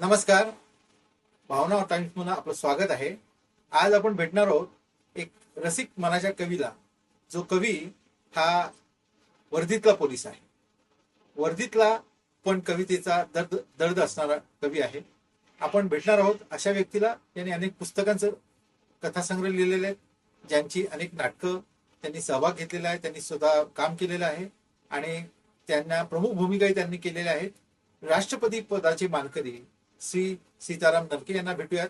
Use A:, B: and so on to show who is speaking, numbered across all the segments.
A: नमस्कार. भावना टाइम्स म्हणून आपलं स्वागत आहे. आज आपण भेटणार आहोत एक रसिक मनाच्या कवीला. जो कवी हा वर्धीतला पोलीस आहे. वर्धीतला पण कवितेचा दर्द दर्द असणारा कवी आहे. आपण भेटणार आहोत अशा व्यक्तीला ज्यांनी अनेक पुस्तकांचं कथासंग्रह लिहिलेले आहेत. ज्यांची अनेक नाटकं त्यांनी सहभाग घेतलेला आहे त्यांनी स्वतः काम केलेलं आहे. आणि त्यांना प्रमुख भूमिकाही त्यांनी केलेल्या आहेत. राष्ट्रपती पदाचे मानकरी श्री सीताराम नलके यांना भेटूयात.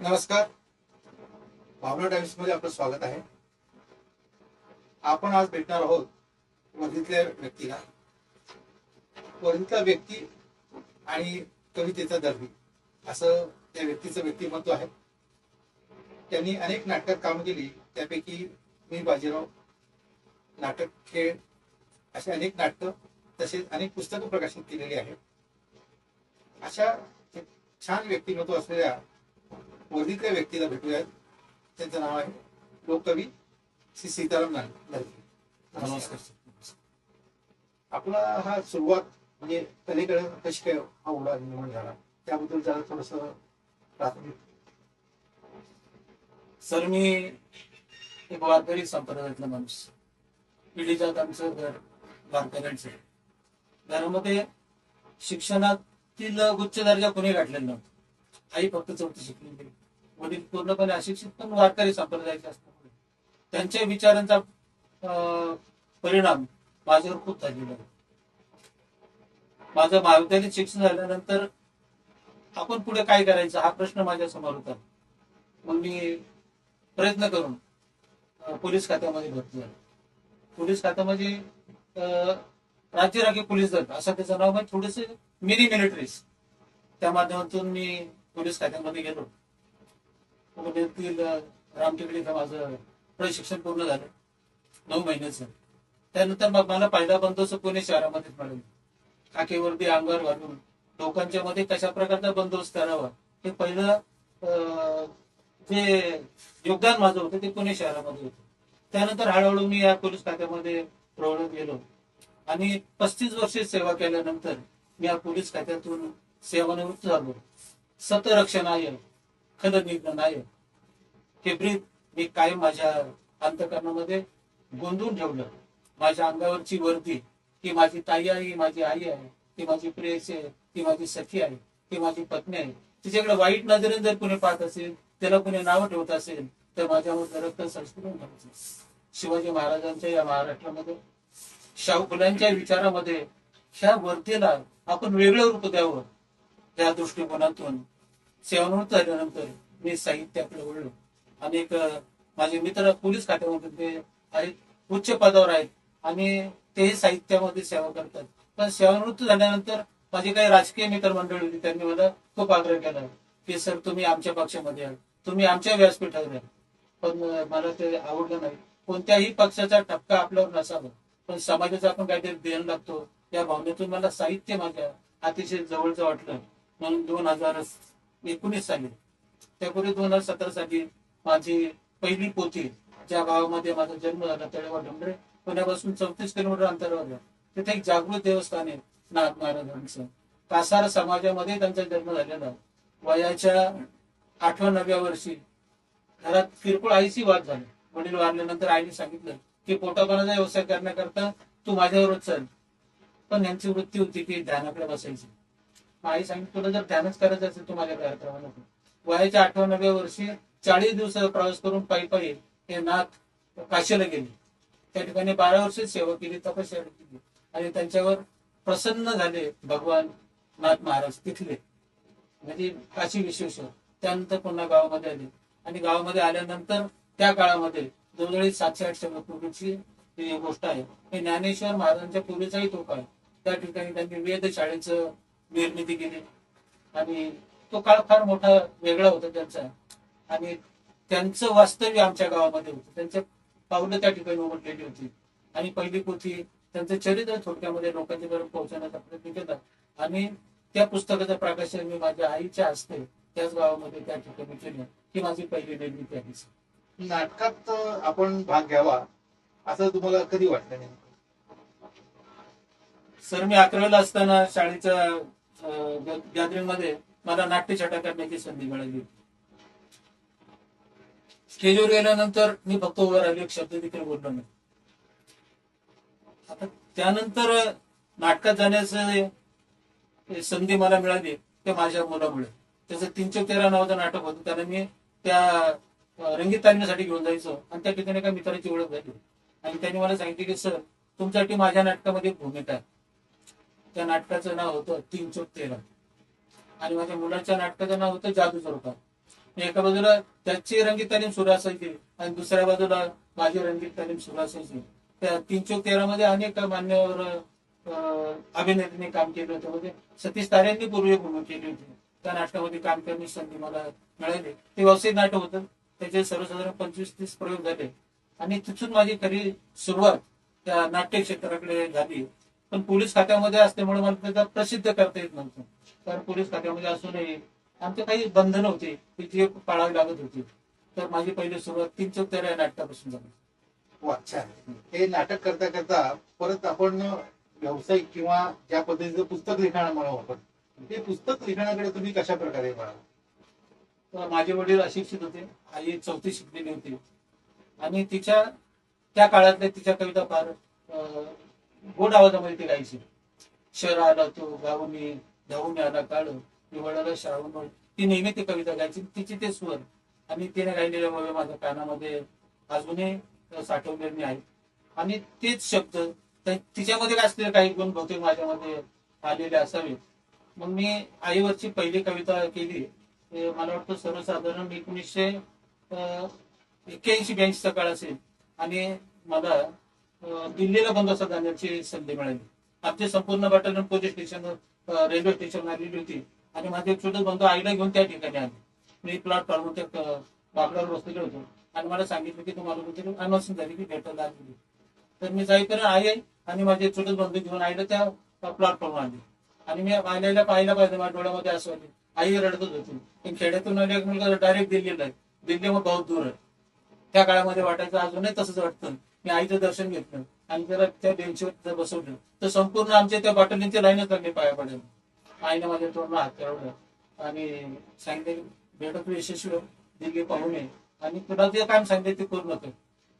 A: नमस्कार. भावना टाइम्समध्ये आपलं स्वागत आहे. आपण आज भेटणार आहोत वर्धीतल्या व्यक्तीला. वर्धीतला व्यक्ती आणि कवितेचा दर्वी असं त्या व्यक्तीचं व्यक्तिमत्व आहे. त्यांनी अनेक नाटकात काम केली. त्यापैकी मी बाजीराव नाटक खेळ असे अनेक नाटकं तसेच अनेक पुस्तकं प्रकाशित केलेली आहेत. अशा छान व्यक्तिमत्व असलेल्या वर्धीतल्या व्यक्तीला भेटूयात. त्यांचं नाव आहे लोककवी श्री सीताराम नरके
B: नमस्कार
A: आपला हा सुरुवात म्हणजे कलेकडे कशी काय हा ओढा निर्माण झाला? त्याबद्दल जरा थोडस प्राथमिक.
B: सर मी एक वारकरी संप्रदायातला माणूस. पिढीजात आमचं घर वारकऱ्यांचं घरामध्ये शिक्षणातील उच्च दर्जा कोणी गाठलेला नव्हता. आई फक्त चौथी शिकली. गेली वडील पूर्णपणे अशिक्षित पण वारकरी संप्रदायाचे असल्यामुळे त्यांच्या विचारांचा अं, परिणाम माझ्यावर खूप झालेला आहे. माझं महाविद्यालयीन शिक्षण झाल्यानंतर आपण पुढे काय करायचं हा प्रश्न माझ्यासमोर होता. मग मी प्रयत्न करून पोलीस खात्यामध्ये भरती झालो. पोलीस खात्यामध्ये राज्य राखीव पोलीस दल असं त्याचं नाव म्हणजे थोडस मिनी मिलिटरीज. त्या माध्यमातून मी पोलीस खात्यामध्ये गेलो. म्हणजे रामटेकडे इथं माझं प्रशिक्षण पूर्ण झालं. नऊ महिन्याचं. त्यानंतर मग मला पहिला बंदोबस्त पुणे शहरामध्येच मिळाला काकेवरती अंगावर घालून लोकांच्या मध्ये कशा प्रकारचा बंदोबस्त करावा? हे पहिलं जे योगदान माझं होतं ते पुणे शहरामध्ये होतं. त्यानंतर हळूहळू मी या पोलीस खात्यामध्ये प्रवृत्त गेलो. आणि पस्तीस वर्षे सेवा केल्यानंतर मी या पोलीस खात्यातून सेवानिवृत्त झालो. सतरक्षणाय खदनिग्नाय हे ब्रीद मी कायम माझ्या अंतकरणामध्ये गोंधून ठेवलं. माझ्या अंगावरची वर्दी ती माझी ताई आहे ही माझी आई आहे ती माझी प्रेयसी आहे ती माझी सखी आहे ती माझी पत्नी आहे. तिच्याकडे वाईट नजरेने जर कुणी पाहत असेल त्याला कुणी नाव ठेवत असेल तर माझ्यावर रक्त संस्कृत शिवाजी महाराजांच्या या महाराष्ट्रामध्ये शाहू फुलांच्या विचारामध्ये ह्या वर्तेला आपण वेगळं रूप द्यावं. त्या दृष्टिकोनातून सेवानिवृत्त झाल्यानंतर मी साहित्याकडे वळलो. अनेक माझे मित्र पोलीस खात्यामध्ये ते आहेत उच्च पदावर आहेत आणि ते साहित्यामध्ये सेवा करतात. पण सेवानिवृत्त झाल्यानंतर माझी काही राजकीय मित्रमंडळी होती त्यांनी मला खूप आग्रह केला की सर तुम्ही आमच्या पक्षामध्ये आहात. तुम्ही आमच्या व्यासपीठावर पण मला ते आवडलं नाही. कोणत्याही पक्षाचा टप्पा आपल्यावर नसावा. पण समाजाचा आपण काहीतरी देण लागतो. या भावनेतून मला साहित्य माझ्या अतिशय जवळचं वाटलं. म्हणून दोन हजार एकोणीस साली त्यापूर्वी दोन हजार सतरा साली माझी पहिली पोथी ज्या गावामध्ये माझा जन्म झाला तळेवा डोंगरे पुण्यापासून चौतीस किलोमीटर अंतरावर तिथे एक जागृत देवस्थान आहे नाथ महाराजांचं. कासार समाजामध्ये त्यांचा जन्म झालेला. वयाच्या आठव्या नवव्या वर्षी घरात किरकोळ आईची वाद झाली. वडील वारल्यानंतर आईने सांगितलं की पोटापाण्याचा व्यवसाय करण्याकरता तू माझ्यावरच चल. पण यांची वृत्ती होती की ध्यानाकडे बसायची. आई सांगितलं तुला जर ध्यानच करायचं असेल तू माझ्या घरात नको वयाच्या आठव्या नव्या वर्षी चाळीस दिवसाचा प्रवास करून पायी पायी हे नाथ काशीला गेले. त्या ठिकाणी बारा वर्ष सेवा केली तपस्या केली. आणि त्यांच्यावर प्रसन्न झाले भगवान नाथ महाराज तिथले. म्हणजे काशी विश्वेश्वर. त्यानंतर पुन्हा गावामध्ये आले. आणि गावामध्ये आल्यानंतर त्या काळामध्ये जवळजवळ सातशे आठशे पूर्वीची गोष्ट आहे. हे ज्ञानेश्वर महाराजांच्या पूर्वीचाही तोफ आहे. त्या ठिकाणी त्यांनी वेद शाळेचं निर्मिती केली. आणि तो काळ फार मोठा वेगळा होता त्यांचा. आणि त्यांचं वास्तव्य आमच्या गावामध्ये होतं. त्यांचे पावलं त्या ठिकाणी उघडलेली होती. आणि पहिली पोथी त्यांचं चरित्र थोडक्यामध्ये लोकांच्या पर्यंत पोहोचवण्याचा प्रयत्न केला. आणि त्या पुस्तकाचं प्रकाशन मी माझ्या आईच्या हस्ते त्याच गावामध्ये त्या ठिकाणी केलं. ही माझी पहिली निर्मिती आहे.
A: नाटकात आपण भाग घ्यावा असं तुम्हाला कधी वाटलं नाही?
B: सर मी अकरावीला असताना शाळेच्या गॅदरिंगमध्ये मला नाट्यछटा करण्याची संधी मिळाली. स्टेजवर गेल्यानंतर मी फक्त उभं राहिलो एक शब्द देखील बोललो नाही. आता त्यानंतर नाटकात जाण्याचं संधी मला मिळाली ते माझ्या मुलामुळे. त्याचं तीनशे तेरा नावाचं नाटक होतं त्याला मी त्या रंगीत तालीमीसाठी घेऊन जायचं. आणि त्या ठिकाणी एका मित्राची ओळख झाली. आणि त्यांनी मला सांगितले की सर तुमच्यासाठी माझ्या नाटकामध्ये भूमिका आहे. त्या नाटकाचं नाव होतं तीन चौक तेरा. आणि माझ्या मुलाच्या नाटकाचं नाव होतं जादू चौका एका बाजूला त्याची रंगीत तालीम सुरू असायची आणि दुसऱ्या बाजूला माझी रंगीत तालीम सुरू असायची. त्या तीन चोक तेरा मध्ये अनेक मान्यवर अं, अभिनेत्यांनी काम केलं होतं. म्हणजे सतीश तारेंनी पूर्वी भूमिका केली होती. त्या नाटकामध्ये काम करण्याची संधी मला मिळाली. ते व्यावसायिक नाटक होतं. त्याचे सर्वसाधारण पंचवीस तीस प्रयोग झाले. आणि तिथून माझी खरी सुरुवात त्या नाट्य क्षेत्राकडे झाली. पण पोलीस खात्यामध्ये असल्यामुळे मला त्याचा प्रसिद्ध करता येत नव्हतं. कारण पोलीस खात्यामध्ये असूनही आमचे काही बंधन होते. की जे पाळावी लागत होती. तर माझी पहिली सुरुवात तीन चौथ्या या नाटकापासून झाली.
A: वा, हे नाटक करता करता परत आपण व्यावसायिक किंवा ज्या पद्धतीचं पुस्तक लिखाण म्हणून आपण ते पुस्तक लिखाणाकडे तुम्ही कशा प्रकारे
B: म्हणाल माझे वडील अशिक्षित होते. आई चौथी शिकलेली होती. आणि तिच्या त्या काळातल्या तिच्या कविता फार गोड आवाजामध्ये ती गायची. शहर आला तो गावनी धावून आला काळ निवडाला श्रावण ती नेहमी ती कविता गायची. तिचे ते स्वर. आणि तिने गायलेल्यामुळे माझ्या कानामध्ये अजूनही साठवलेले आहेत. आणि तेच शब्द तिच्यामध्ये असलेले काही गुण बहुतेक माझ्यामध्ये आलेले असावे मग मी आईवरची पहिली कविता केली. मला वाटतं सर्वसाधारण एकोणीसशे एक्क्याऐंशी ब्याऐंशीचा काळ असेल. आणि मला दिल्लीला बंदोबस्त जाण्याची संधी मिळाली. आमचे संपूर्ण battalion police station railway station आलेली होती. आणि माझे एक छोटे बंधू आईला घेऊन त्या ठिकाणी आले. मी प्लॅटफॉर्म त्या बाबरावर बसलेलो होतो. आणि मला सांगितलं की तुम्हाला कुठेतरी अनाउन्सिंग झाली की भेटायला आलेली तर मी जाईपर्यंत आई आणि माझे छोटे बंधू घेऊन आईला त्या प्लॅटफॉर्म आले. आणि मी आईला पाहिलं पाहिजे माझ्या डोळ्यामध्ये असं आले. आई रडतच होती. पण खेड्यातून एक मुलगा डायरेक्ट दिल्लीला आहे. दिल्ली मग बहुत दूर आहे. त्या काळामध्ये वाटायचं अजूनही तसंच वाटतं. मी आईचं दर्शन घेतलं. आणि त्याला त्या बेंचवर बसवलं. तर संपूर्ण आमच्या त्या बाटलींची लाईनच लागली पाया पडेल आईने माझ्या तोंडला हात ठेवलं आणि सांगितलं भेटत यशस्वी हो. दिल्ली पाहून ये. आणि तुला जे काम सांगते ते पूर्ण कर.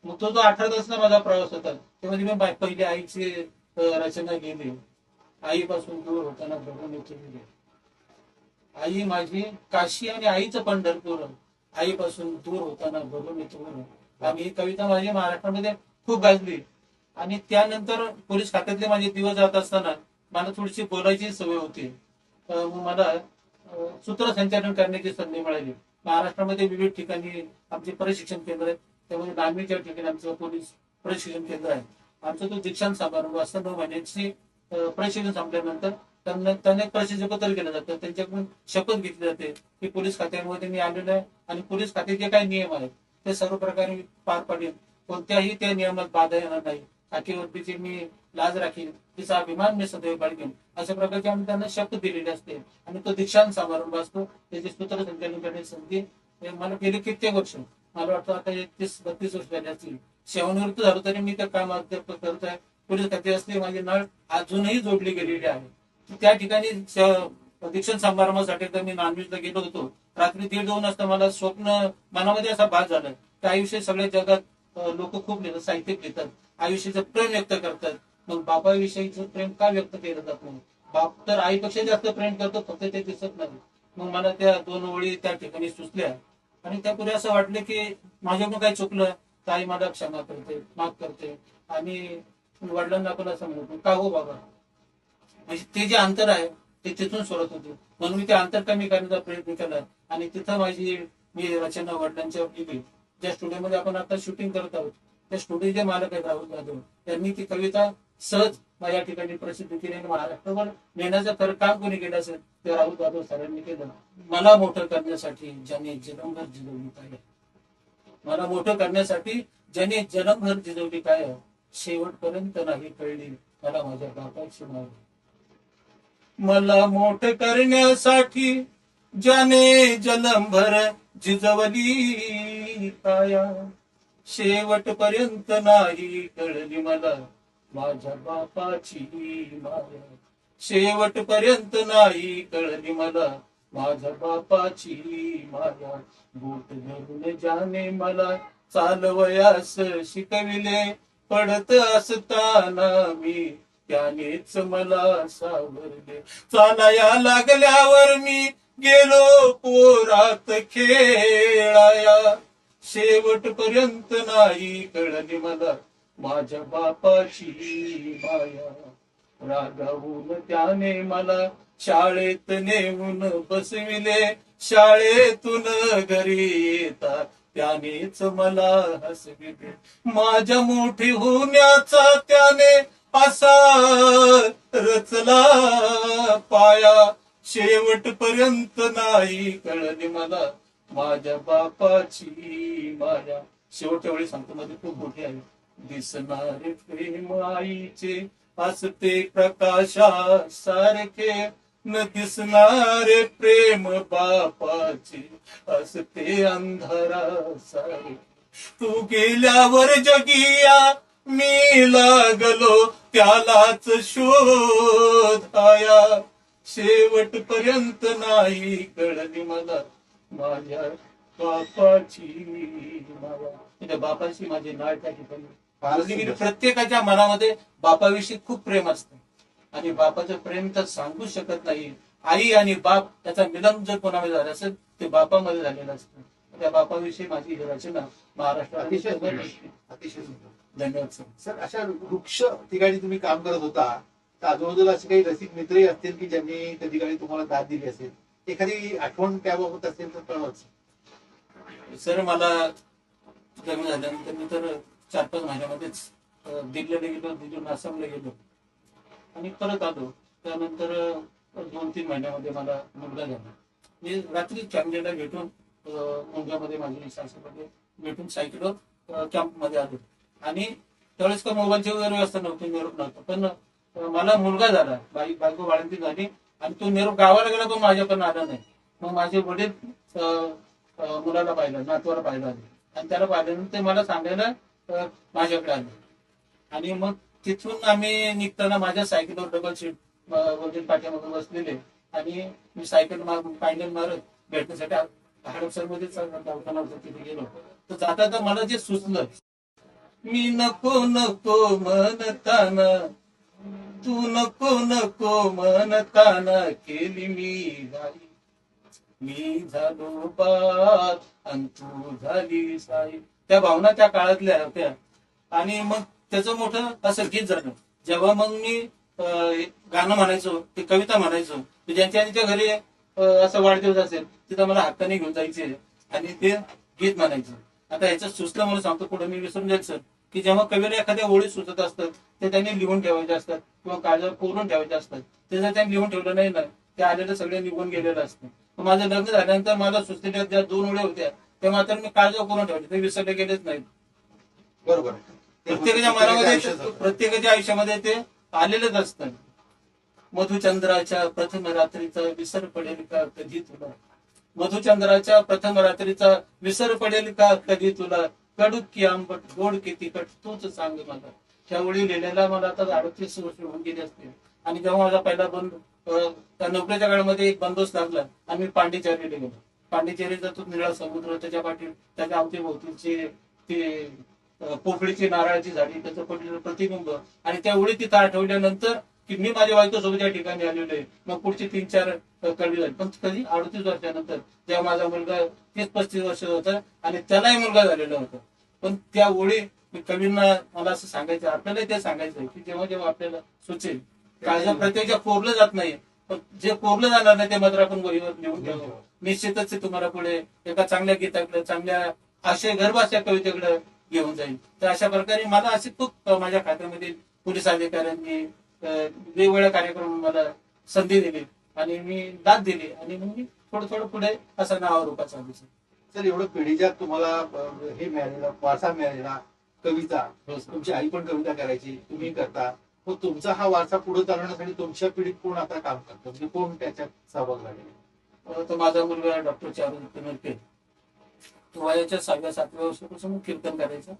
B: मग तो जो अठरा तासचा माझा प्रवास होता त्यामध्ये मी पहिली आईची रचना गेली आईपासून दूर होताना बघून येतो आई माझी काशी आणि आईचं पंढरपूर. आईपासून दूर होताना बघून येतो आणि ही कविता माझी महाराष्ट्रामध्ये खूप गाजली. आणि त्यानंतर पोलीस खात्यातले माझे दिवस जात असताना मला थोडीशी बोलायची सवय होती. मला सूत्रसंचालन करण्याची संधी मिळाली. महाराष्ट्रामध्ये विविध ठिकाणी आमचे प्रशिक्षण केंद्र आहेत. त्यामध्ये नागपूरच्या ठिकाणी आमचं पोलीस प्रशिक्षण केंद्र आहे. आमचा तो दीक्षांत समारंभ असतो. नऊ महिन्याची प्रशिक्षण संपल्यानंतर त्यांना त्यांना एक प्रशिक्षण केलं जातं. त्यांच्याकडून शपथ घेतली जाते की पोलीस खात्यामध्ये मी आलेलो आहे आणि पोलीस खात्याचे काही नियम आहेत ते सर्व प्रकारे पार पाडेल. कोणत्याही त्या नियमात बाधा येणार नाही. खाकीवरतीची मी लाज राखील तिचा अभिमान मी सदैव बाळगेन अशा प्रकारची आम्ही त्यांना शपथ दिलेली असते. आणि तो दीक्षांत समारंभ असतो. त्याचे सूत्रसंचालन करण्याची संधी मला गेली कित्येक वर्ष. मला वाटतं आता एकतीस बत्तीस वर्ष झाली असतील. सेवानिवृत्त झालो तरी मी त्या काम करत आहे पोलीस खाते असते माझी नळ अजूनही जोडली गेलेली आहे त्या ठिकाणी दीक्षण समारंभासाठी तर मी नॉनव्हेजला गेलो होतो. रात्री दीड दोन वाजता मला स्वप्न मनामध्ये असा भास झाला त्या आयुष्य सगळ्या जगात लोक खूप लिहितात साहित्य लिहितात. आयुष्याचं प्रेम व्यक्त करतात. मग बाबाविषयीचं प्रेम का व्यक्त केलं जात नाही? बाप तर आईपेक्षा जास्त प्रेम करतो फक्त ते दिसत नाही. मग मला त्या दोन ओळी त्या ठिकाणी सुचल्या. आणि त्यापूर्वी असं वाटलं की माझ्याकडून काही चुकलं? तर आई मला क्षमा करते माफ करते. आणि वडिलांना पण असं म्हणतो का हो बाबा? म्हणजे ते जे अंतर आहे ते तिथून सोडत होते. म्हणून मी ते अंतर कमी करण्याचा प्रयत्न केला. आणि तिथं माझी मी रचना वडिलांच्या लिहिली ज्या स्टुडिओमध्ये आपण आता शूटिंग करत आहोत त्या स्टुडिओचे मालक आहेत राहुल जाधव. त्यांनी ती कविता सहज माझ्या ठिकाणी प्रसिद्ध केली आणि महाराष्ट्रभर नेण्याचं खरं काम कोणी केलं असेल ते राहुल जाधव सरांनी केलं. मला मोठं करण्यासाठी ज्याने जन्मभर जिजवली काय मला मोठं करण्यासाठी ज्याने जन्मभर जिजवली काय शेवटपर्यंत नाही कळली. मला माझ्या बापाची नाव मला मोठ करण्यासाठी ज्याने जलंभर जिजवली काया शेवटपर्यंत नाही कळली मला माझ्या बापाची माया. शेवट पर्यंत नाही कळली मला माझ्या बापाची माया. बोट धरून जाने मला चालवयास शिकविले पडत असताना मी त्यानेच मला सावरले. चालाया लागल्यावर मी गेलो पोरात खेळाया. शेवट पर्यंत नाही कळली मला माझ्या बापाची माया. रागावून त्याने मला शाळेत नेऊन बसविले. शाळेतून घरी येता त्यानेच मला हसविले. माझ्या मोठी होण्याचा त्याने असा रचला पाया. शेवट पर्यंत नाही कळली मला माझ्या बापाची माया. शेवटच्या वेळी सांगतो मध्ये खूप मोठी आहे दिसणारे प्रेम आईचे असते प्रकाशा सारखे न दिसणारे प्रेम बापाचे असते अंधारा सारखे तू गेल्यावर जगिया मी लागलो त्यालाच शोधाया शेवट पर्यंत नाही कळली मला माझ्या बापाची बापाची माझी नाळ त्या ठिकाणी.
A: सुंदर.
B: प्रत्येकाच्या मनामध्ये बापाविषयी खूप प्रेम असतं. आणि बापाचं प्रेम तर सांगू शकत नाही. आई आणि बाप त्याचा मिलन जर कोणामध्ये झालं असेल ते बापामध्ये झालेलं असतं. त्या बापाविषयी माझी रचना महाराष्ट्रात
A: अतिशय. अतिशय सुंदर.
B: धन्यवाद सर.
A: सर अशा वृक्ष ठिकाणी तुम्ही काम करत होता तर आजूबाजूला असे काही रसिक मित्रही असतील की ज्यांनी त्या ठिकाणी तुम्हाला दाद दिली असेल? एखादी आठवण त्याबाबत असेल तर कळवाच
B: सर. मला लग्न झाल्यानंतर मी तर चार पाच महिन्यामध्येच दिल्लीला गेलो दिल्लीहून आसामला गेलो. आणि परत आलो. त्यानंतर दोन तीन महिन्यामध्ये मला मुलगा झाला. मी रात्री चांगलेला भेटून अं, मुंबईमध्ये माझी सासूमध्ये भेटून सायकलवर कॅम्पमध्ये आलो. आणि त्यावेळेस का मोबाईलची वगैरे व्यवस्था नव्हती निरोप नव्हता. पण मला मुलगा झाला बाई बायको बाळंती झाली आणि तो निरोप गावाला गेला तो माझ्याकडून आला नाही मग माझे वडील मुलाला पाहिलं नातवाला पाहिलं आले. आणि त्याला पाहिल्यानंतर ते मला सांगायला माझ्याकडे आले. आणि मग तिथून आम्ही निघताना माझ्या सायकलवर डबल सीट वडील पाठ्यामध्ये बसलेले. आणि मी सायकल फायनल मारत भेटण्यासाठी हडपसरमध्ये दवाखाना तिथे गेलो. तर जाता जाता मला जे सुचलं मी नको नको म्हणताना. तू नको नको म्हणताना केली मी गाई मी झालो बाप आणि तू झाली साई. त्या भावना त्या काळातल्या होत्या. आणि मग त्याचं मोठं असं गीत झालं. जेव्हा मग मी अं, एक गाणं म्हणायचो ते कविता म्हणायचो ज्यांच्या ज्यांच्या घरी असं वाढदिवस असेल तिथं मला हक्काने घेऊन जायचे. आणि ते गीत म्हणायचं. आता ह्याचं सुचलं मला सांगतो पुढे. मी विसरून जाईल सर. की जेव्हा कवीला एखाद्या ओळी सुचत असतात ते त्यांनी लिहून ठेवायचे असतात किंवा काळजावर कोरून ठेवायचे असतात. ते जर त्यांनी लिहून ठेवलं नाही ना ते आलेलं सगळे निघून गेलेलं असतं. माझं लग्न झाल्यानंतर मला सुचलेल्या ज्या दोन ओळी होत्या ते मात्र मी काळजावर कोरून ठेवले ते विसरले गेलेच नाहीत.
A: बरोबर.
B: प्रत्येकाच्या मनामध्ये. प्रत्येकाच्या आयुष्यामध्ये ते आलेलेच असतं. मधुचंद्राच्या प्रथम रात्रीचा विसर पडेल का कधी तुला? मधुचंद्राच्या प्रथम रात्रीचा विसर पडेल का कधी तुला? कडू की आंबट गोड की तिखट तूच सांग मला. त्यावेळी लिहिलेला मला आता अडतीस वर्ष होऊन गेली असते. आणि जेव्हा माझा पहिला बंद त्या नोकरीच्या काळामध्ये एक बंदोबस्त लागला आम्ही पांडिचेरीला गेलो. पांडिचेरीचा तो निळा समुद्र त्याच्या पाठी त्याच्या अवतीभोवतीचे ते अं, पोफळीची नारळाची झाडी त्याचं पडलेलं प्रतिबिंब. आणि त्या ओळी तिथं आठवल्यानंतर की मी माझ्या बायको या ठिकाणी आलेलो आहे. मग पुढची तीन चार अं, कळली झाली. पण कधी अडतीस वर्षानंतर जेव्हा माझा मुलगा तीस पस्तीस वर्ष होता आणि त्यालाही मुलगा झालेला होता. पण त्या ओळी कवींना मला असं सांगायचं आपल्याला ते सांगायचं की जेव्हा जेव्हा आपल्याला सुचेल काळजा प्रत्येकच्या कोरलं जात नाही पण जे कोरलं जाणार नाही ते मात्र आपण वहीवर लिहून ठेवतो निश्चितच ते तुम्हाला पुढे एका चांगल्या गीताकडे चांगल्या आशय गर्भाच्या कवितेकडे घेऊन जाईल. तर अशा प्रकारे मला असे खूप माझ्या खात्यामध्ये पोलीस अधिकाऱ्यांनी वेगवेगळ्या कार्यक्रम मला संधी दिली आणि मी दाद दिली आणि मग मी थोडं थोडं पुढे असं नाव रूपात चालू सर.
A: एवढं पिढीजात तुम्हाला हे मिळालेला वारसा मिळालेला कविता
B: हो.
A: तुमची आई पण कविता करायची तुम्ही करता. मग तुमचा हा वारसा पुढे चालवण्यासाठी तुमच्या पिढीत कोण आता काम करतं? म्हणजे कोण त्याच्यात सहभाग झालेला
B: अं, तो माझा मुलगा डॉक्टर चारू नरके तो वयाच्या सहाव्या सातव्या वर्षापासून कीर्तन करायचा.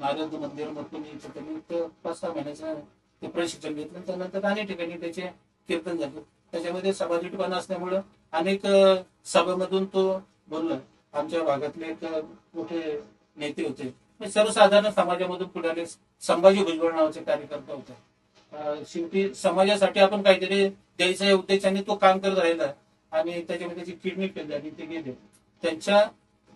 B: नारद मंदिर मधून यायचं त्यांनी पाच सहा महिन्याचं ते प्रशिक्षण घेतलं. त्यानंतर अनेक ठिकाणी त्याचे कीर्तन झाले. त्याच्यामध्ये सभाजिटपणा असल्यामुळं अनेक सभेमधून तो बोलला. आमच्या भागातले एक मोठे नेते होते. सर्वसाधारण समाजामधून पुढाले संभाजी भुजबळ नावाचे कार्यकर्ता होते. शेवटी समाजासाठी आपण काहीतरी द्यायचा या उद्देशाने तो काम करत राहिला. आणि त्याच्यामध्ये त्याची किडनी फेल झाली ते गेले. त्यांच्या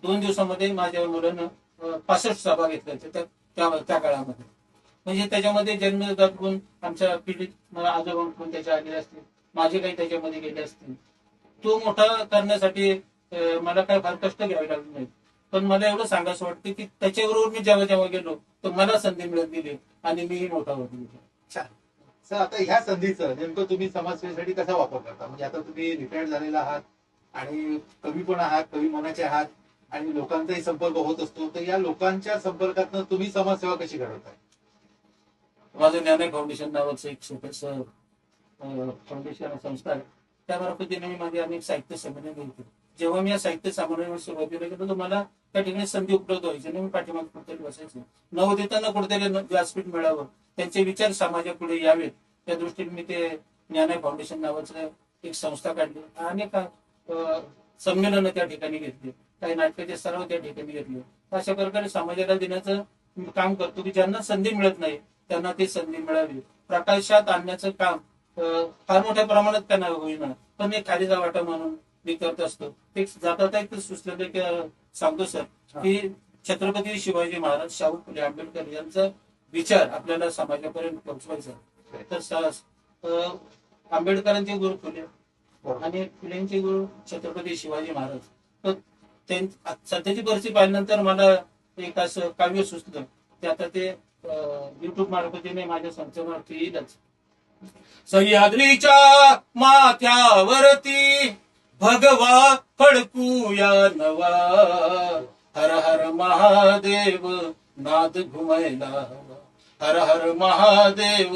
B: दोन दिवसामध्ये माझ्या मुलानं पासष्ट सभा घेतल्या होत्या त्या- त्या काळामध्ये. म्हणजे त्याच्यामध्ये जन्म गुण आमच्या पिढीत मला आजोबांकडून त्याच्या आलेले असतील? माझे काही त्याच्यामध्ये गेले असतील. तो मोठा करण्यासाठी मला काय फार कष्ट घ्यावे लागले नाहीत. पण मला एवढं सांगायचं वाटतं की त्याच्याबरोबर मी जेव्हा जेव्हा गेलो तर मला संधी मिळत गेली आणि मीही मोठा होत गेलो.
A: सर आता ह्या संधीचं नेमकं तुम्ही समाजसेवेसाठी कसा वापर करता? म्हणजे आता तुम्ही रिटायर्ड झालेला आहात आणि कवी पण आहात कवी मनाचे आहात. आणि लोकांचाही संपर्क होत असतो तर या लोकांच्या संपर्कातनं तुम्ही समाजसेवा कशी घडवताय?
B: माझं ज्ञानय फाउंडेशन नावाचं एक छोटस फाउंडेशन संस्था आहे. त्यामार्फतीने मी माझे अनेक साहित्य संमेलन घेतले. जेव्हा मी या साहित्य संमेलनावर सुरुवातीला गेलो तर मला त्या ठिकाणी संधी उपलब्ध व्हायची. आणि मी पाठीमागे कुठेतरी बसायचो. देताना कुठेतरी व्यासपीठ मिळावं. त्यांचे विचार समाजापुढे यावेत. त्या दृष्टीने मी ते ज्ञानय फाउंडेशन नावाचं एक संस्था काढली. अनेक संमेलनं त्या ठिकाणी घेतली. काही नाटकाचे सराव त्या ठिकाणी घेतले. अशा प्रकारे समाजाला देण्याचं मी काम करतो की ज्यांना संधी मिळत नाही त्यांना ती संधी मिळावी. प्रकाशात आणण्याचं काम फार मोठ्या प्रमाणात त्यांना होईना. पण एक खालीचा वाटा म्हणून मी करत असतो. एक जाता जाता एक सुचलेलं सांगतो सर की छत्रपती शिवाजी महाराज शाहू फुले आंबेडकर यांचा विचार आपल्याला समाजापर्यंत पोहोचवायचा तर आंबेडकरांचे गुरु फुले आणि फुलेंचे गुरु छत्रपती शिवाजी महाराज. तर सध्याची परिस्थिती पाहिल्यानंतर मला एक असं काव्य सुचलं. ते आता ते युट्यूब मार्फतीने माझ्या संचनावरती येईलच सह्याद्रीच्या माथ्यावरती भगवा फडकूया नवा. हर हर महादेव नाद घुमायला हवा. हर हर महादेव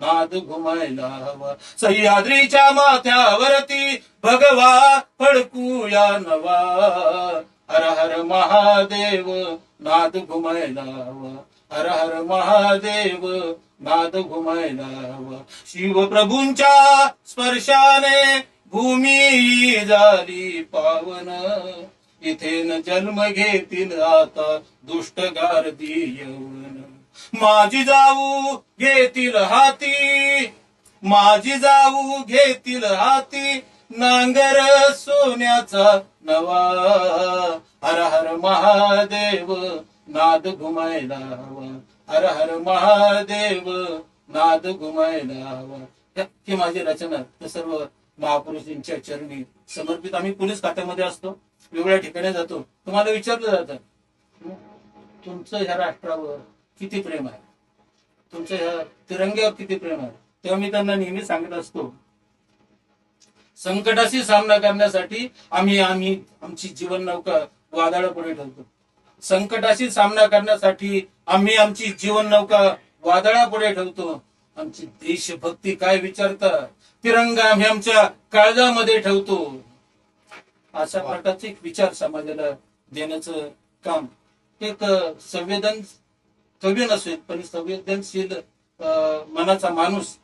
B: नाद घुमायला हवा सह्याद्रीच्या माथ्यावरती भगवा फडकूया नवा. हर हर महादेव नाद घुमायला हवा हर हर महादेव नाद घुमायला हवा शिवप्रभूंच्या स्पर्शाने भूमी झाली पावन. इथे न जन्म घेतील आता दुष्ट गारदी यवन माझी जाऊ घेतील हाती. माझी जाऊ घेतील हाती. नांगर सोन्याचा नवा. हर हर महादेव नाद घुमायला हवा. हर हर महादेव नाद घुमायला हवा. ही माझी रचना. तर सर्व महापुरुषांच्या चरणी समर्पित. आम्ही पोलीस खात्यामध्ये असतो. वेगवेगळ्या ठिकाणी जातो. तुम्हाला विचारलं जातं. तुमचं ह्या राष्ट्रावर किती प्रेम आहे? तुमच्या ह्या तिरंग्यावर किती प्रेम आहे? तेव्हा मी त्यांना नेहमी सांगत असतो संकटाशी सामना करण्यासाठी आम्ही आम्ही आमची जीवन नौका वादळ पुढे ठेवतो. संकटाशी सामना करण्यासाठी आम्ही आमची जीवन नौका वादळापुढे ठेवतो. आमची देशभक्ती काय विचारता तिरंगा आम्ही आमच्या काळजामध्ये ठेवतो. अशा प्रकारचे एक विचार समाजाला देण्याचं काम एक संवेदन कवी नसेल पण संवेदनशील मनाचा माणूस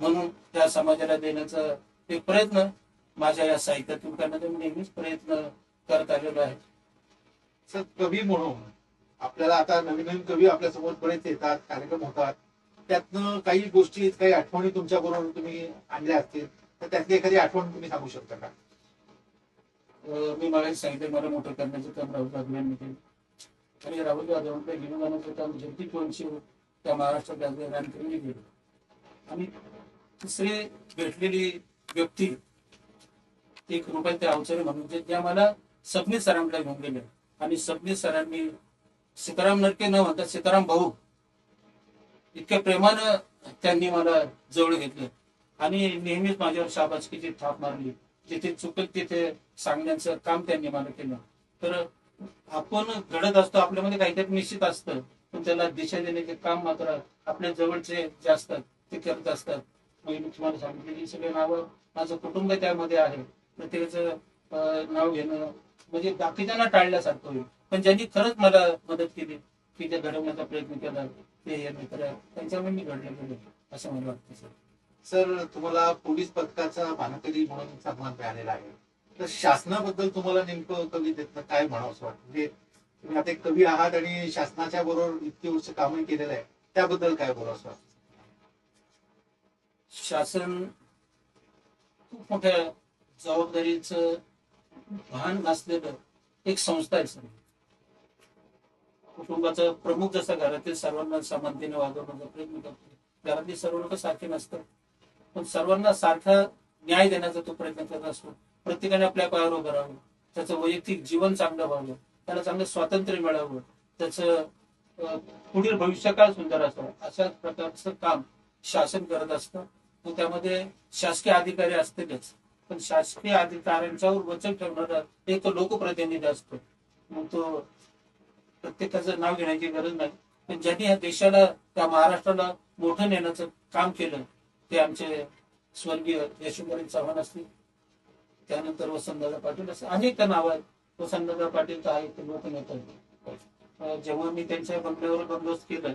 B: म्हणून त्या समाजाला देण्याचा एक प्रयत्न माझ्या या साहित्यातून करण्याचा मी नेहमीच प्रयत्न करत आलेलो आहे.
A: सर कवी म्हणून आपल्याला आता नवीन नवीन कवी आपल्यासमोर बरेच येतात कार्यक्रम होतात. त्यातनं काही गोष्टी काही आठवणी तुमच्या बरोबर तुम्ही आणल्या असतील तर त्यातली एखादी आठवण तुम्ही सांगू शकता का?
B: मी मला सांगितलं मला मोठं करण्याचं काम राहुल गांधी केलं. आणि राहुल गांधी घेऊन जाण्याचं काम जगदीश वंशी त्या महाराष्ट्र गांधी केलं. आणि तिसरी भेटलेली व्यक्ती एक रुपये ते अवचारी म्हणून जे ज्या मला सबनीत सरांकडे घेऊन गेले. आणि सबनीत सरांनी सीताराम नरके न म्हणता सीताराम भाऊ इतक्या प्रेमानं त्यांनी मला जवळ घेतलं. आणि नेहमीच माझ्यावर शाबासकीची थाप मारली. जिथे चुकल तिथे सांगण्याचं काम त्यांनी मला केलं. तर आपण घडत असतो आपल्यामध्ये काहीतरी निश्चित असतं पण त्याला दिशा देण्याचे काम मात्र आपल्या जवळचे जे असतात ते करत असतात. मग मी तुम्हाला सांगितलेली सगळे नावं माझं कुटुंब त्यामध्ये आहे. प्रत्येकाचं नाव घेणं म्हणजे बाकीच्यांना टाळल्यासारखं होईल. पण ज्यांनी खरंच मला मदत केली की ते घडवण्याचा प्रयत्न केला ते हे मित्र त्यांच्यामुळे मी घडले गेलो असं मला वाटतं सर.
A: सर तुम्हाला पोलीस पथकाचा मानकरी म्हणून सन्मान मिळालेला आहे. तर शासनाबद्दल तुम्हाला नेमकं कवितेतनं काय म्हणावं असं वाटतं? म्हणजे तुम्ही आता एक कवी आहात आणि शासनाच्या बरोबर इतकी वर्ष कामही केलेलं आहे. त्याबद्दल काय बोलावं असं वाटतं?
B: शासन खूप मोठ्या जबाबदारीच भान असलेलं एक संस्था आहे सर कुटुंबाचं प्रमुख जसं घरातील सर्वांना समानतेने वागवण्याचा प्रयत्न करतो. घरातील सर्व लोक सारखे नसतात. पण सर्वांना सारखा न्याय देण्याचा तो प्रयत्न करत असतो. प्रत्येकाने आपल्या पायावर उभं राहावं. त्याचं वैयक्तिक जीवन चांगलं व्हावं. त्याला चांगलं स्वातंत्र्य मिळावं. त्याचं पुढील भविष्यकाळ सुंदर असावं. अशा प्रकारचं काम शासन करत असतं. मग त्यामध्ये शासकीय अधिकारी असतीलच. पण शासकीय अधिकाऱ्यांच्यावर वचन ठेवणारा एक तो लोकप्रतिनिधी असतो. मग तो प्रत्येकाचं नाव घेण्याची गरज नाही. पण ज्यांनी या देशाला त्या महाराष्ट्राला मोठं नेण्याचं काम केलं ते आमचे स्वर्गीय यशोमरी चव्हाण असतील. त्यानंतर वसंतदादा पाटील असं अनेक नाव आहेत वसंतदादा पाटील तर आहेत लोकनेता आहेत. जेव्हा मी त्यांच्या बंगल्यावर बंदोबस्त केलं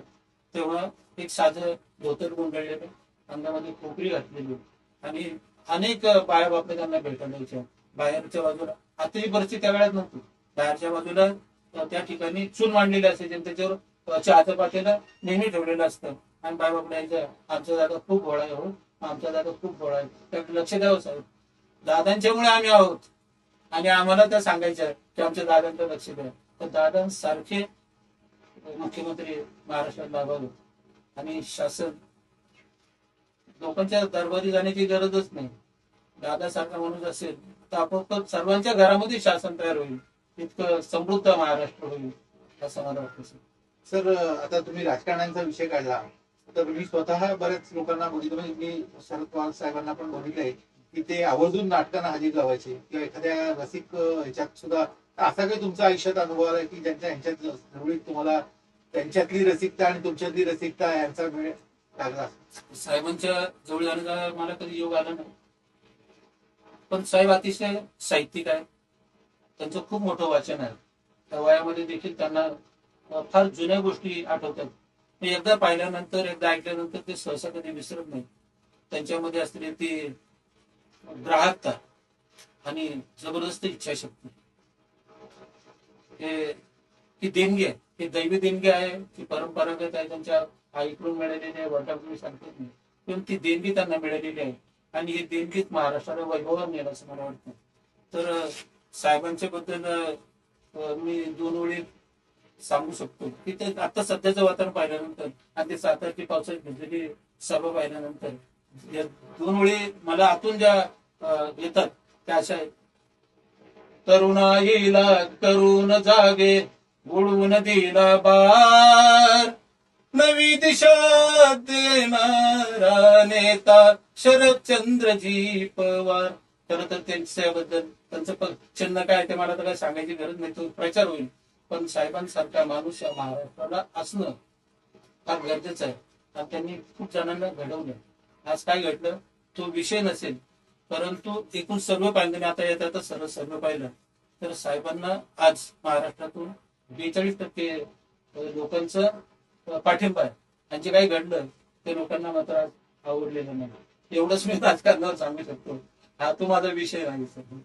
B: तेव्हा एक साधं धोतर गुंडळलेलं अंगामध्ये खोपरी घातलेली आणि अनेक बाया बापले त्यांना भेटायला यायच्या बाहेरच्या बाजूला आताही परिस्थिती त्या वेळात नव्हती. बाहेरच्या बाजूला त्या ठिकाणी चून मांडलेली असते आणि त्याच्यावर चहाच्या पातेला नेहमी ठेवलेलं असतं. आणि बाय बापड्याच्या आमच्या आमचा दादा खूप भोळा आहे हो. आमचा दादा खूप भोळा आहे. त्याकडे लक्ष द्यावं साहेब. दादांच्यामुळे आम्ही आहोत. आणि आम्हाला त्या सांगायच्या की आमच्या दादांचं लक्ष द्या. तर दादांसारखे मुख्यमंत्री महाराष्ट्रात लाभावे आणि शासन लोकांच्या दरबारी जाण्याची गरजच नाही. दादासारखा माणूस असेल तर आपण सर्वांच्या घरामध्ये शासन तयार होईल. इतकं समृद्ध महाराष्ट्र होईल असं मला वाटतं सर.
A: सर आता तुम्ही राजकारण्यांचा विषय काढला. तर मी स्वतः बऱ्याच लोकांना बघितलं म्हणजे मी शरद पवार साहेबांना पण बघितलंय की ते आवर्जून नाटकांना हजेरी लावायचे किंवा एखाद्या रसिक ह्याच्यात सुद्धा. असा काही तुमच्या आयुष्यात अनुभव आला की ज्यांच्या ह्यांच्यात जरुरी तुम्हाला त्यांच्यातली रसिकता आणि तुमच्यातली रसिकता यांचा वेळ लागला
B: साहेबांच्या जवळ जाण्याचा मला कधी योग आला नाही. पण साहेब अतिशय साहित्यिक आहे त्यांचं खूप मोठं वाचन आहे. त्या वयामध्ये देखील त्यांना फार जुन्या गोष्टी आठवतात. एकदा पाहिल्यानंतर एकदा ऐकल्यानंतर ते सहसा कधी विसरत नाही त्यांच्यामध्ये असलेली ती ग्राहकता आणि जबरदस्त इच्छाशक्ती. हे ही देणगी आहे. ही दैवी देणगी आहे ती परंपरागत आहे त्यांच्या आईकडून मिळालेली आहे वडिलांकडून सांगत नाही. पण ती देणगी त्यांना मिळालेली आहे. आणि ही देणगीच महाराष्ट्राला वैभवात नेल असं मला वाटतं. तर साहेबांच्या बद्दल मी दोन ओळी सांगू शकतो. की ते आता सध्याचं वातावरण पाहिल्यानंतर आणि ते सातारची पावसाची भिजलेली सभा पाहिल्यानंतर दोन ओळी मला आतून ज्या येतात त्या अशा आहेत. तरुणाईला करून जागे बुडवून दिला बार. नवी दिशा देणारा नेता शरदचंद्रजी पवार. खरं तर त्यांच्याबद्दल त्यांचं प- चिन्ह काय ते मला तर काय सांगायची गरज नाही तो प्रचार होईल. पण साहेबांसारखा माणूस या महाराष्ट्राला असणं फार गरजेचं आहे. आणि त्यांनी खूप जणांना घडवलं आज काय घडलं? तो विषय नसेल. परंतु एकूण सर्व पाहिलं आणि आता येतात सर्व सर्व पाहिलं. तर साहेबांना आज महाराष्ट्रातून बेचाळीस टक्के लोकांचं पाठिंबा आहे. आणि जे काही घडलं ते लोकांना मात्र आज आवडलेलं नाही. एवढंच मी राजकारणावर सांगू शकतो. हा तो माझा विषय नाही सर.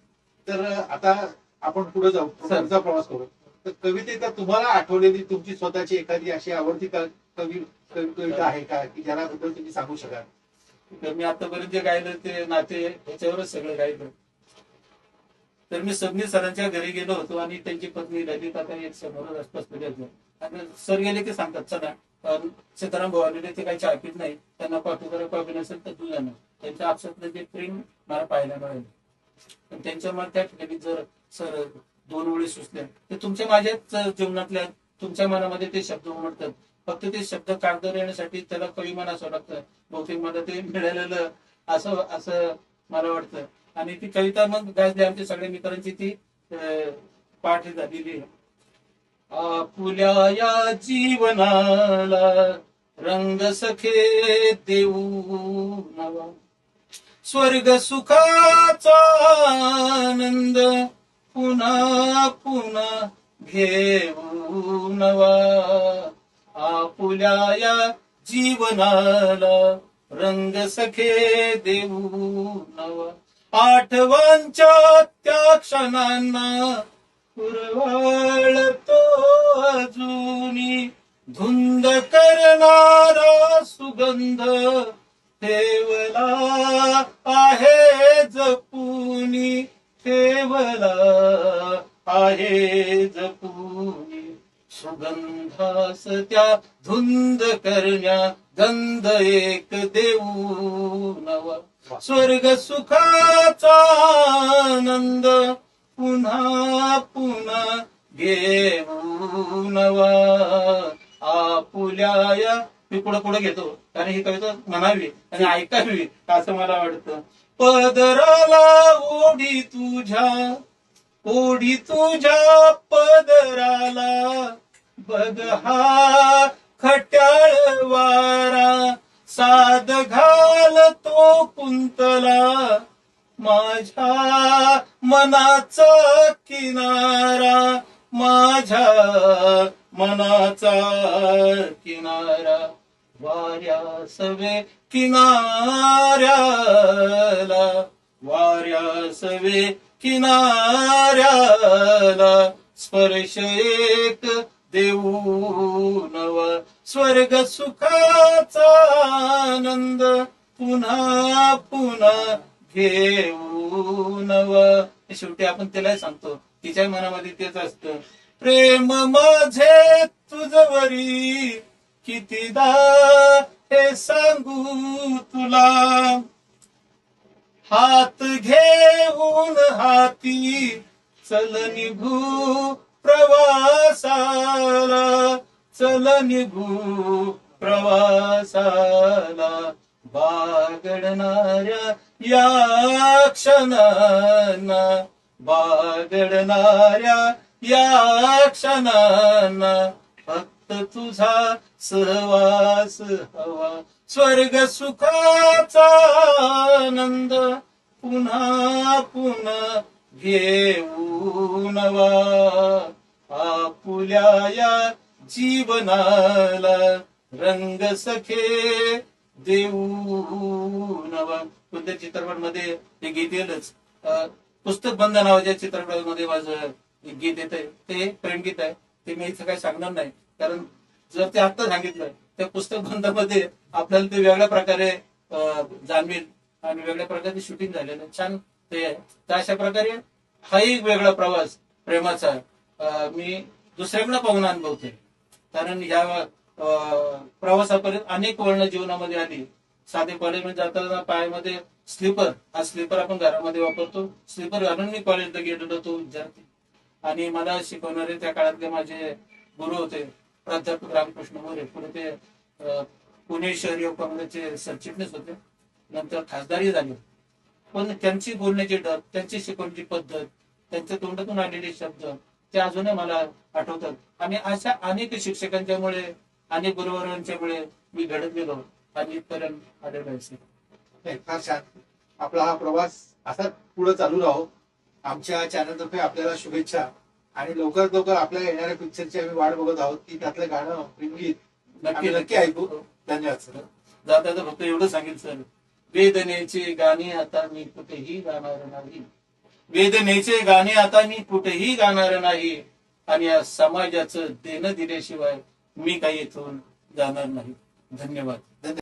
A: तर आता आपण पुढे जाऊ. पुढचा प्रवास करू. तर कवितेचा तुम्हाला आठवलेली तुमची स्वतःची एखादी अशी आवडती कविता आहे का? की ज्याबद्दल तुम्ही सांगू शकाल?
B: तर मी आतापर्यंत जे गायलं ते नाते ह्याच्यावरच सगळं गायलं. तर मी सबनी सरांच्या घरी गेलो होतो आणि त्यांची पत्नी ललित आता एक समोरच बसलेले आणि सर गेले की सांगतात चला सीताराम भवानीने ते काही चहा नाही त्यांना कॉफी करा कॉफी नसेल तर तू जाणं त्यांच्या आपसातलं जे प्रेम मला पाहायला मिळालं. पण त्यांच्या मला त्या ठिकाणी जर सर दोन ओळी सुचल्या तर तुमच्या माझ्याच जीवनातल्या तुमच्या मनामध्ये ते शब्द उमटतात. फक्त ते शब्द कागदावर येण्यासाठी त्याला कवी असावं लागतं बहुतेक मला ते मिळालेलं असं असं मला वाटतं. आणि ती कविता मग गाजली आमच्या सगळ्या मित्रांची ती पाठ झालेली आहे. आपुल्या या जीवनाला रंग सखे देऊ नवा. स्वर्ग सुखाचा आनंद पुन्हा पुन्हा घेऊ नवा. आपुल्या या जीवनाला रंग सखे देऊ नवा. आठवांच्या त्या क्षणांना पुरवाळतो अजूनी. धुंद करणारा सुगंध ठेवला आहे जपूनी. ठेवला आहे जपुनी. सुगंधास त्या धुंद करण्या गंध एक देऊ नवा. स्वर्ग सुखाचा आनंद पुन्हा पुन्हा घेऊ नवा. आपुल्या या मी पुढे पुढे घेतो. कारण ही कविता म्हणावी आणि ऐकावी असं मला वाटतं. पदराला ओढी तुझ्या ओढी तुझ्या पदराला. बघ हा खट्याळ वारा. साद घाल तो कुंतला. माझ्या मनाचा किनारा. माझ्या मनाचा किनारा. वाऱ्या सवे किनाऱ्याला. वाऱ्या सवे किनाऱ्याला स्पर्श एक देऊ नवा स्वर्ग सुखाचा आनंद पुन्हा पुन्हा घेऊ नवा हे शेवटी आपण त्याला सांगतो. तिच्या मनामध्ये तेच असतं. प्रेम माझे तुझवरी कितीदा हे सांगू तुला? हात घेऊन हाती चल निघू प्रवासाला चल निघू प्रवासाला. बागडणाऱ्या या क्षणांना बागडणाऱ्या या क्षणांना फक्त तुझा सहवास हवा. स्वर्ग सुखाचा आनंद पुन्हा पुन्हा घेऊ नवा आपुल्या या जीवनाला रंग सखे देऊ नवा कोणत्या चित्रपटमध्ये ते गीत येलच? अं, पुस्तक बंद नावाच्या चित्रपटामध्ये माझं एक गीत येत आहे ते प्रेमगीत आहे. ते मी इथं काही सांगणार नाही. कारण जर ते आत्ता सांगितलं त्या पुस्तक बंदामध्ये आपल्याला ते वेगळ्या प्रकारे जाणवेल आणि वेगळ्या प्रकारे शूटिंग झालेलं छान ते आहे. तर अशा प्रकारे हा एक वेगळा प्रवास प्रेमाचा मी दुसऱ्याकडे पाहून अनुभवते. कारण ह्या प्रवासापर्यंत अनेक वळणं जीवनामध्ये आली. साधे कॉलेजमध्ये जाताना पायामध्ये स्लीपर हा स्लीपर आपण घरामध्ये वापरतो. स्लीपर घालून मी कॉलेजला गेलेलो तो विद्यार्थी. आणि मला शिकवणारे त्या काळातले माझे गुरु होते प्राध्यापक रामकृष्ण मोरे. पुढे ते पुणे शहर युवक काँग्रेसचे सरचिटणीस होते. नंतर खासदारही झाले. पण त्यांची बोलण्याची डग त्यांची शिकवण्याची पद्धत त्यांच्या तोंडातून आलेले शब्द ते अजूनही मला आठवतात. आणि अशा अनेक शिक्षकांच्यामुळे अनेक गुरुवरांच्यामुळे मी घडत गेलो आणि इथपर्यंत आलेलो आहे.
A: आपला हा प्रवास असा पुढे चालू राहो. आमच्या चॅनलतर्फे आपल्याला शुभेच्छा. आणि लवकरात लवकर आपल्या येणाऱ्या पिक्चरची आम्ही वाट बघत आहोत की त्यातलं गाणं प्रेमगीत
B: नक्की
A: नक्की ऐकू. धन्यवाद सर.
B: जाता तर फक्त एवढं सांगेल सर. वेदनेचे गाणे आता मी कुठेही गाणार नाही. वेदनेचे गाणे आता मी कुठेही गाणार नाही. आणि या समाजाचं देणं दिल्याशिवाय मी काही इथून जाणार नाही. धन्यवाद.